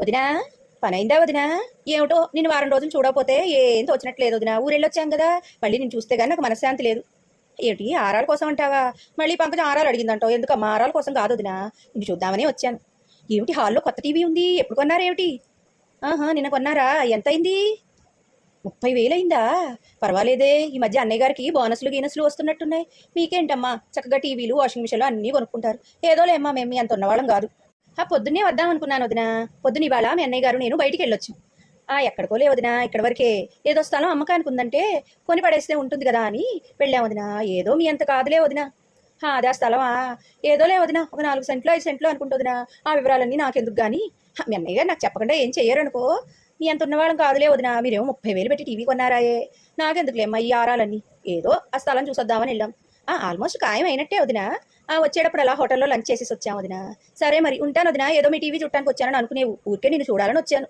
వదినా పని అయిందా వదినా? ఏమిటో? నేను వారం రోజులు చూడకపోతే ఏం తోచినట్లేదు వదినా. ఊరెళ్ళొచ్చాం కదా. మళ్ళీ నేను చూస్తే కానీ నాకు మనశ్శాంతి లేదు. ఏమిటి ఆరాల కోసం అంటావా? మళ్ళీ పంకజం ఆరాలు అడిగిందంటావు. ఎందుకమ్మా? ఆరాల కోసం కాదు వదినా. నిన్ను చూద్దామని వచ్చాను. ఏమిటి హాల్లో కొత్త టీవీ ఉంది? ఎప్పుడు కొన్నారేమిటి ఆహా నిన్న కొన్నారా? ఎంత అయింది ముప్పై వేలైందా పర్వాలేదే. ఈ మధ్య అన్నయ్య గారికి బోనస్లు గీనస్లు వస్తున్నట్టున్నాయి. మీకేంటమ్మా? చక్కగా టీవీలు వాషింగ్ మిషన్లు అన్నీ కొనుక్కుంటారు. ఏదో లేమ్మా మేము అంత ఉన్నవాళ్ళం కాదు. ఆ పొద్దున్నే వద్దాం అనుకున్నాను వదిన. పొద్దున ఇవాళ మీ అన్నయ్య గారు నేను బయటికి వెళ్ళొచ్చు. ఆ ఎక్కడికో లేవదినా ఇక్కడ వరకే. ఏదో స్థలం అమ్మకానికి ఉందంటే కొని పడేస్తే ఉంటుంది కదా అని వెళ్ళాం వదిన. ఏదో మీ అంత కాదులే వదిన. అదే ఆ స్థలమా? ఏదోలే వదినా. ఒక నాలుగు సెంట్లు ఐదు సెంట్లు అనుకుంటుందినా ఆ వివరాలన్నీ నాకెందుకు కానీ మీ అన్నయ్య గారు నాకు చెప్పకుండా ఏం చెయ్యరు అనుకో మీ అంత ఉన్నవాళ్ళం కాదులే వదిన. మీరేమో ముప్పై వేలు పెట్టి టీవీ కొన్నారాయే. నాకెందుకులేమ్మా ఈ ఆరాలన్నీ? ఏదో ఆ స్థలం చూసొద్దామని వెళ్ళాం. ఆల్మోస్ట్ ఖాయం అయినట్టే వదిన. వచ్చేటప్పుడు అలా హోటల్లో లంచ్ చేసేసి వచ్చాం వదిన. సరే మరి ఉంటాను వదిన ఏదో మీ టీవీ చూడటానికి వచ్చానని అనుకునే ఊరికే నేను చూడాలని వచ్చాను.